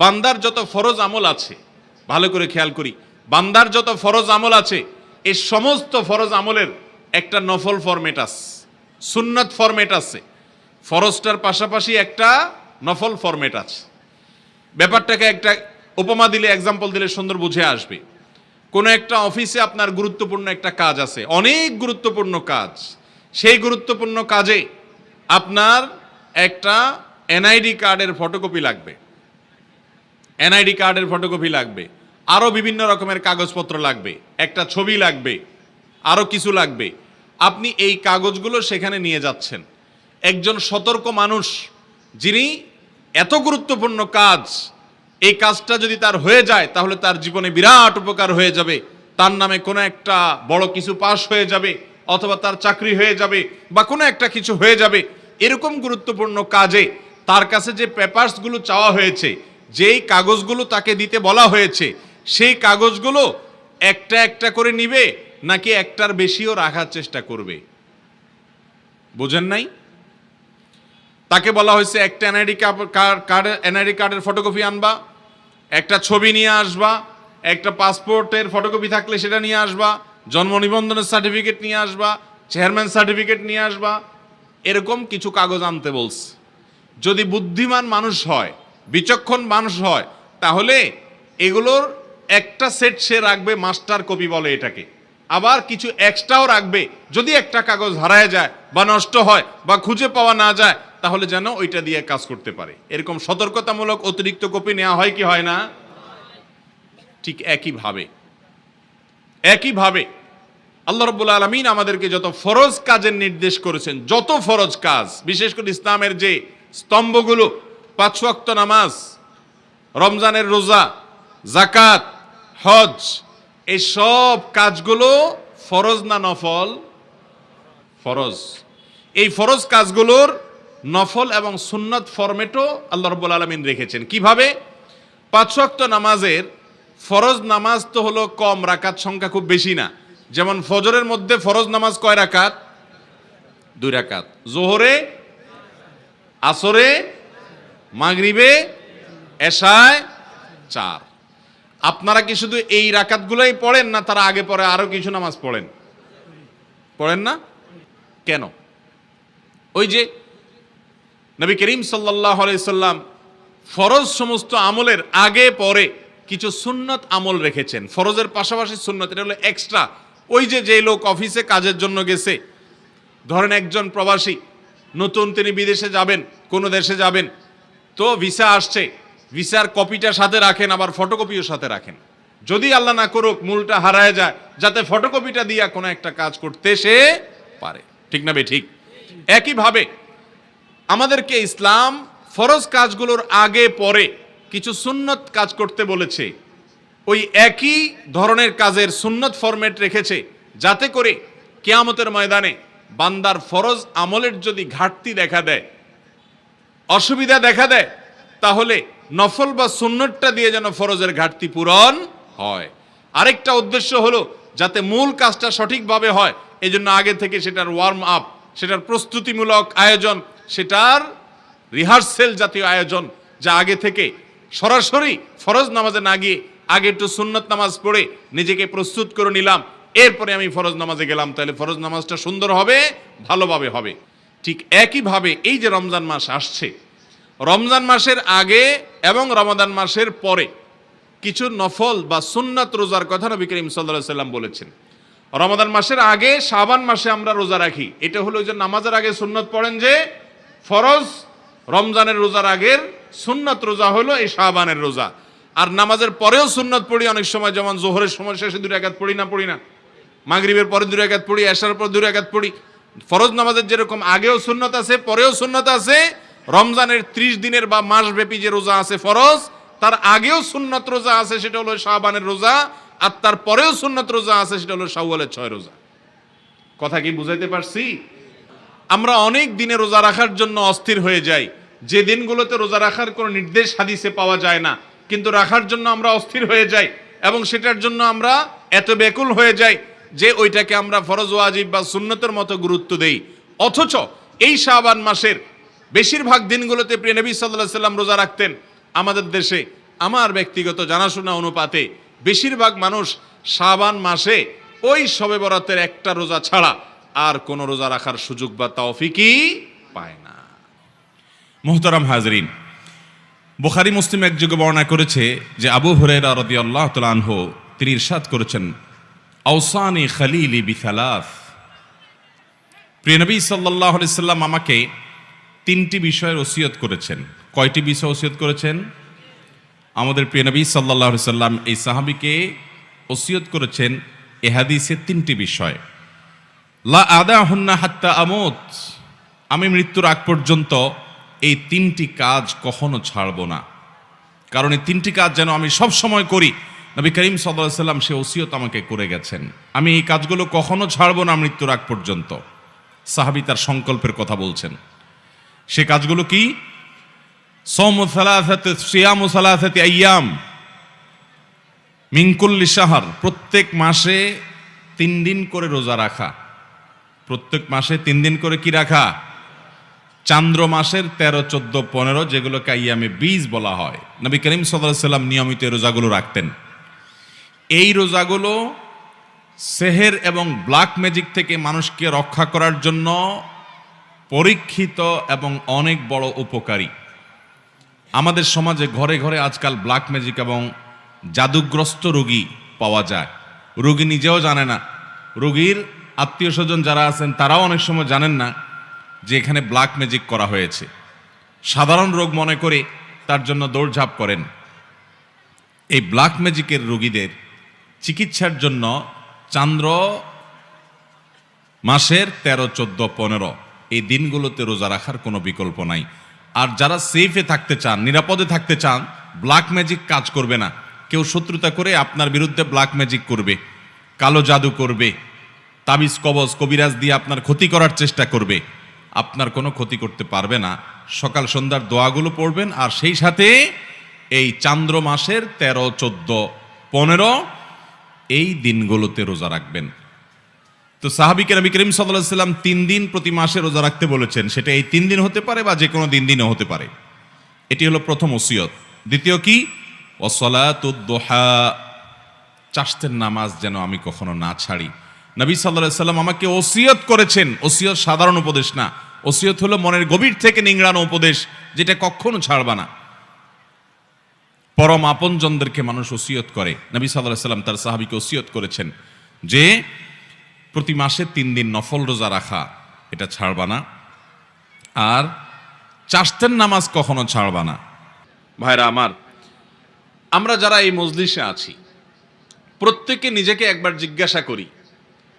বান্দার যত ফরজ আমল আছে, ভালো করে খেয়াল করি, বান্দার যত ফরজ আমল আছে এই সমস্ত ফরজ আমলের একটা নফল ফরমেট আছে, সুন্নত ফরমেট আছে। ফরজটার পাশাপাশি একটা নফল ফরমেট আছে। ব্যাপারটাকে একটা উপমা দিলে এক্সাম্পল দিলে সুন্দর বুঝে আসবে। কোনো একটা অফিসে আপনার গুরুত্বপূর্ণ একটা কাজ আছে, অনেক গুরুত্বপূর্ণ কাজ। সেই গুরুত্বপূর্ণ কাজে আপনার একটা এনআইডি কার্ডের ফটোকপি লাগবে। এনআইডি কার্ডের ফটোকপি লাগবে। আরও বিভিন্ন রকমের কাগজপত্র লাগবে। একটা ছবি লাগবে। আরও কিছু লাগবে। আপনি এই কাগজগুলো সেখানে নিয়ে যাচ্ছেন। একজন সতর্ক মানুষ, যিনি এত গুরুত্বপূর্ণ কাজ, এই কাজটা যদি তার হয়ে যায়, তাহলে তার জীবনে বিরাট উপকার হয়ে যাবে। তার নামে কোনো একটা বড় কিছু পাস হয়ে যাবে, অথবা তার চাকরি হয়ে যাবে, বা কোনো একটা কিছু হয়ে যাবে। এরকম গুরুত্বপূর্ণ কাজে তার কাছে যে পেপারসগুলো চাওয়া হয়েছে যেই কাগজগুলো তাকে দিতে বলা হয়েছে, সেই কাগজগুলো একটা একটা করে নিবে নাকি একটার বেশিও রাখার চেষ্টা করবে? বোঝেন নাই? তাকে বলা হয়েছে, একটা এনআইডি কার্ড, এনআইডি কার্ডের ফটোকপি আনবা, একটা ছবি নিয়ে আসবা, একটা পাসপোর্টের ফটোকপি থাকলে সেটা নিয়ে আসবা, জন্ম নিবন্ধনের সার্টিফিকেট নিয়ে আসবা, চেয়ারম্যান সার্টিফিকেট নিয়ে আসবা, এরকম কিছু কাগজ আনতে বলছে। যদি বুদ্ধিমান মানুষ হয় বিচক্ষণ মানুষ হয়, তাহলে এগুলোর একটা সেট সে রাখবে, মাস্টার কপি বলে এটাকে। আবার কিছু এক্সট্রাও রাখবে, যদি একটা কাগজ হারায় যায় বা নষ্ট হয় বা খুঁজে পাওয়া না যায়, তাহলে যেন ওইটা দিয়ে কাজ করতে পারে। এরকম সতর্কতামূলক অতিরিক্ত কপি নেওয়া হয় কি হয় না? ঠিক একইভাবে। একইভাবে আল্লাহ রব্বুল আলমিন আমাদেরকে যত ফরজ কাজের নির্দেশ করেছেন, যত ফরজ কাজ, বিশেষ করে ইসলামের যে স্তম্ভগুলো পাঁচ নামাজ, রমজানের রোজা জাকাত হজ, এই সব কাজগুলো ফরজ না নফল? ফরজ। এই ফরজ কাজগুলোর নফল এবং সুন্নত ফরমেটও আল্লাহ রব্বুল আলমিন রেখেছেন। কীভাবে? পাঁচ নামাজের ফরজ নামাজ তো হলো কম, রাকাত সংখ্যা খুব বেশি না। যেমন ফজরের মধ্যে ফরজ নামাজ কয় রাকাত? দুই রাকাত। জোহরে, আসরে মাগরিবে, এশায় চার। আপনারা কি শুধু এই রাকাতগুলোই পড়েন না, তারা আগে পরে আরও কিছু নামাজ পড়েন? পড়েন না? কেন? ওই যে নবী করিম সাল্লাহ সাল্লাম ফরজ সমস্ত আমলের আগে পরে কিছু সুন্নত আমল রেখেছেন। ফরজের পাশাপাশি সুন্নত, এটা হলো এক্সট্রা ওই যে যে লোক অফিসে কাজের জন্য গেছে, ধরেন একজন প্রবাসী, নতুন তিনি বিদেশে যাবেন, কোনো দেশে যাবেন তো ভিসা আসছে। ভিসার কপিটা সাথে রাখেন, আবার ফটোকপিও সাথে রাখেন। যদি আল্লাহ না করুক, মূলটা হারায় যায়, যাতে ফটোকপিটা দিয়া কোনো একটা কাজ করতে সে পারে। ঠিক না বে, ঠিক? একইভাবে, আমাদেরকে ইসলাম ফরজ কাজগুলোর আগে, পরে কিছু সুন্নত কাজ করতে বলেছে। ওই একই ধরনের কাজের সুন্নত ফরম্যাট রেখেছে, যাতে করে কেয়ামতের ময়দানে বান্দার ফরজ আমলের যদি ঘাটতি দেখা দেয় অসুবিধা দেখা দেয়, তাহলে নফল বা সুন্নতটা দিয়ে যেন ফরজের ঘাটতি পূরণ হয়। আরেকটা উদ্দেশ্য হলো যাতে মূল কাজটা সঠিকভাবে হয় এই জন্য আগে থেকে সেটার ওয়ার্ম আপ সেটার প্রস্তুতিমূলক আয়োজন, সেটার রিহার্সেল জাতীয় আয়োজন, যা আগে থেকে সরাসরি ফরজ নামাজে না গিয়ে আগে একটু সুন্নত নামাজ পড়ে নিজেকে প্রস্তুত করে নিলাম, এরপরে আমি ফরজ নামাজে গেলাম, তাহলে ফরজ নামাজটা সুন্দর হবে, ভালোভাবে হবে। ঠিক একইভাবে এই যে রমজান মাস আসছে, রমজান মাসের আগে এবং রমাদান মাসের পরে কিছু নফল বা সুন্নাত রোজার কথা নবী করিম সাল্লাহ সাল্লাম বলেছেন। রমাদান মাসের আগে, শাবান মাসে আমরা রোজা রাখি। এটা হলো যে নামাজের আগে সুন্নত পড়েন যে ফরজ, রমজানের রোজার আগের সুন্নত রোজা হলো এই শাবানের রোজা। আর নামাজের পরেও সুন্নত পড়ি, অনেক সময় যেমন জোহরের সময় শেষে দুই একাত পড়ি না পড়ি না। মাগরিবের পরে দুই রাকাত পড়ি এসার পর দুই রাকাত পড়ি। ফরজ নামাজের যেরকম আগেও সুন্নত আছে, পরেও সুন্নত আছে, রমজানের ত্রিশ দিনের বা মাসব্যাপী যে রোজা আছে ফরজ, তার আগেও সুন্নত রোজা আছে, সেটা হলো শাহবানের রোজা, আর তার পরেও সুন্নত রোজা আছে, সেটা হলো শাওয়ালের ছয় রোজা। কথা কি বুঝাইতে পারছি? আমরা অনেক দিনে রোজা রাখার জন্য অস্থির হয়ে যাই। যে দিনগুলোতে রোজা রাখার কোনো নির্দেশ হাদিসে পাওয়া যায় না, কিন্তু রাখার জন্য আমরা অস্থির হয়ে যাই, এবং সেটার জন্য আমরা এত বেকুল হয়ে যাই যে ওইটাকে আমরা ফরজ ওয়াজিব বা সুন্নতের মতো গুরুত্ব দেই। অথচ এই শাবান মাসের বেশিরভাগ দিনগুলোতে প্রিয় নবী সাল্লাহ সাল্লাম রোজা রাখতেন আমাদের দেশে। আমার ব্যক্তিগত জানাশোনা অনুপাতে বেশিরভাগ মানুষ শাবান মাসে ওই শবে বরাতের একটা রোজা ছাড়া আর কোনো রোজা রাখার সুযোগ বা তৌফিকই পায় না। মোহতারাম হাজরিন, বুখারি মুসলিম এক যুগে বর্ণনা করেছে যে আবু হুরায়রা রাদিয়াল্লাহু তাআলা আনহু তিনি ইরশাদ করেছেন আওসানি খালিলি বিসালাস প্রিয় নবী আলাইহি সাল্লাম আমাকে তিনটি বিষয়ের ওসিয়ত করেছেন কয়টি বিষয় ওসিয়ত করেছেন আমাদের প্রিয় নবী আলাইহি সাল্লাম এই সাহাবীকে ওসিয়ত করেছেন এ হাদিসে তিনটি বিষয় লা আদা হন্না হাত্তা আমত আমি মৃত্যুর আগ পর্যন্ত এই তিনটি কাজ কখনো ছাড়ব না কারণ এই তিনটি কাজ যেন আমি সব সময় করি নবী করিম সাল্লাহ সাল্লাম সে ওসিয়ত আমাকে করে গেছেন। আমি এই কাজগুলো কখনো ছাড়ব না মৃত্যুর আগ পর্যন্ত। সাহাবি তার সংকল্পের কথা বলছেন। সে কাজগুলো কি? সৌম সালাসাতে, সিয়াম সালাসাতে আয়াম মিঙ্কুল্লি সাহার প্রত্যেক মাসে তিন দিন করে রোজা রাখা। প্রত্যেক মাসে তিন দিন করে কি রাখা? চান্দ্র মাসের তেরো, চোদ্দ, পনেরো, যেগুলোকে আইয়ামে বীজ বলা হয়। নবী করিম সাল্লাহ সাল্লাম নিয়মিত রোজাগুলো রাখতেন। এই রোজাগুলো সেহের এবং ব্ল্যাক ম্যাজিক থেকে মানুষকে রক্ষা করার জন্য পরীক্ষিত এবং অনেক বড় উপকারী। আমাদের সমাজে ঘরে ঘরে আজকাল ব্ল্যাক ম্যাজিক এবং জাদুগ্রস্ত রোগী পাওয়া যায়। রোগী নিজেও জানে না। রোগীর আত্মীয় স্বজন যারা আছেন, তারাও অনেক সময় জানেন না যে এখানে ব্ল্যাক ম্যাজিক করা হয়েছে। সাধারণ রোগ মনে করে তার জন্য দৌড়ঝাঁপ করেন। এই ব্ল্যাক ম্যাজিকের রোগীদের চিকিৎসার জন্য চান্দ্র মাসের তেরো, চোদ্দ, পনেরো। এই দিনগুলোতে রোজা রাখার কোনো বিকল্প নাই। আর যারা সেফে থাকতে চান, নিরাপদে থাকতে চান ব্ল্যাক ম্যাজিক কাজ করবে না। কেউ শত্রুতা করে আপনার বিরুদ্ধে ব্ল্যাক ম্যাজিক করবে, কালো জাদু করবে, তাবিজ, কবজ, কবিরাজ দিয়ে আপনার ক্ষতি করার চেষ্টা করবে। আপনার কোনো ক্ষতি করতে পারবে না। সকাল সন্ধ্যার দোয়াগুলো পড়বেন, আর সেই সাথে এই চান্দ্র মাসের তেরো, চোদ্দ, পনেরো এই দিনগুলোতে রোজা রাখবেন। তো সাহাবিকে নবী করিম সাল্লাহ সাল্লাম তিন দিন প্রতি মাসে রোজা রাখতে বলেছেন, সেটা এই তিন দিন হতে পারে বা যে কোনো দিন দিনও হতে পারে। এটি হলো প্রথম ওসিয়ত। দ্বিতীয় কি? ওসলাতুদ্দোহা চাষতের নামাজ যেন আমি কখনো না ছাড়ি। নবী সাল্লাহ সাল্লাম আমাকে ওসিয়ত করেছেন। ওসিয়ত সাধারণ উপদেশ না। ওসিয়ত হলো মনের গভীর থেকে নিংড়ানো উপদেশ, যেটা কখনো ছাড়বা না। পরম আপনজনদেরকে মানুষ ওসিয়ত করে। নবী সাল্লাহ সাল্লাম তার সাহাবিকে ওসিয়ত করেছেন যে, প্রতি মাসে তিন দিন নফল রোজা রাখা, এটা ছাড়বা না। আর চাষতের নামাজ কখনো ছাড়বা না। ভাইরা আমার, আমরা যারা এই মজলিসে আছি, প্রত্যেকে নিজেকে একবার জিজ্ঞাসা করি,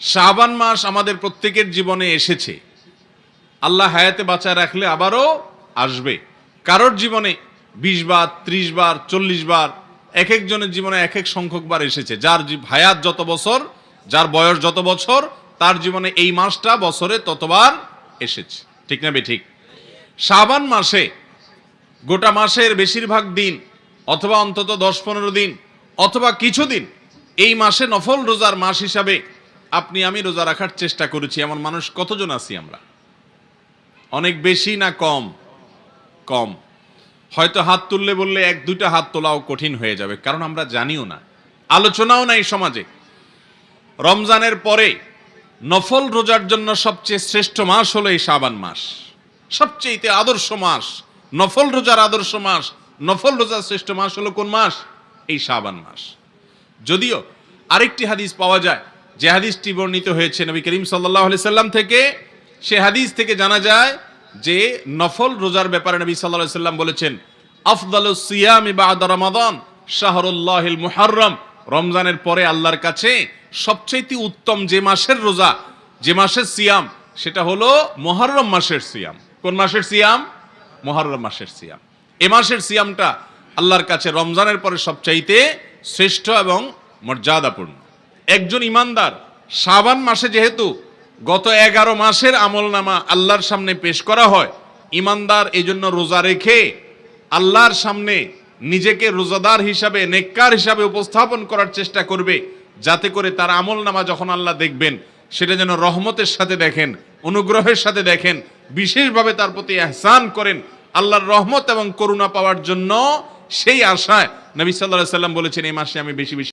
শাবান মাস আমাদের প্রত্যেকের জীবনে এসেছে। আল্লাহ হায়াতে বাঁচায় রাখলে আবারও আসবে। কারোর জীবনে বিশ বার, ত্রিশ বার, চল্লিশ বার, এক একজনের জীবনে এক এক সংখ্যক বার এসেছে। যার হায়াত যত বছর, যার বয়স যত বছর, তার জীবনে এই মাসটা বছরে ততবার এসেছে। ঠিক না বে ঠিক? শাবান মাসে, গোটা মাসের বেশিরভাগ দিন, অথবা অন্তত দশ পনেরো দিন, অথবা কিছুদিন এই মাসে নফল রোজার মাস হিসাবে আপনি, আমি রোজা রাখার চেষ্টা করেছি। এমন মানুষ কতজন আছি আমরা? অনেক বেশি না কম? কম। হয়তো হাত তুললে বললে এক, দুইটা হাত তোলাও কঠিন হয়ে যাবে, কারণ আমরা জানিও না। আলোচনাও নাই সমাজে। রমজানের পরে নফল রোজার জন্য সবচেয়ে শ্রেষ্ঠ মাস হলো এই শাবান মাস। সবচেয়ে আদর্শ মাস, নফল রোজার আদর্শ মাস, নফল রোজার শ্রেষ্ঠ মাস হলো কোন মাস? এই শাবান মাস। যদিও আরেকটি হাদিস পাওয়া যায়, যে হাদিসটি বর্ণিত হয়েছে নবী করিম সাল্লাহ সাল্লাম থেকে, সে হাদিস থেকে জানা যায় যে নফল রোজার ব্যাপারে নবী সাল্লাহ সাল্লাম বলেছেন, আফদাল সিয়াম বাদ রমাদান, শাহরুল্লাহিল মুহাররম। রমজানের পরে আল্লাহর কাছে সবচেয়ে উত্তম যে মাসের রোজা, যে মাসের সিয়াম, সেটা হলো মহররম মাসের সিয়াম। কোন মাসের সিয়াম? মহররম মাসের সিয়াম। এ মাসের সিয়ামটা আল্লাহর কাছে রমজানের পরে সবচাইতে শ্রেষ্ঠ এবং মর্যাদাপূর্ণ। একজন ইমানদার শাবান মাসে যেহেতু গত এগারো মাসের আমল নামা আল্লাহর সামনে পেশ করা হয়। ইমানদার এই জন্য রোজা রেখে আল্লাহর সামনে নিজেকে রোজাদার হিসাবে, নেককার হিসাবে উপস্থাপন করার চেষ্টা করবে, যাতে করে তার আমল নামা যখন আল্লাহ দেখবেন, সেটা যেন রহমতের সাথে দেখেন, অনুগ্রহের সাথে দেখেন, বিশেষভাবে তার প্রতি এহসান করেন, আল্লাহর রহমত এবং করুণা পাওয়ার জন্য সেই আশায় নবী সাল্লাহ সাল্লাম বলেছেন, এই মাসে আমি বেশি বেশি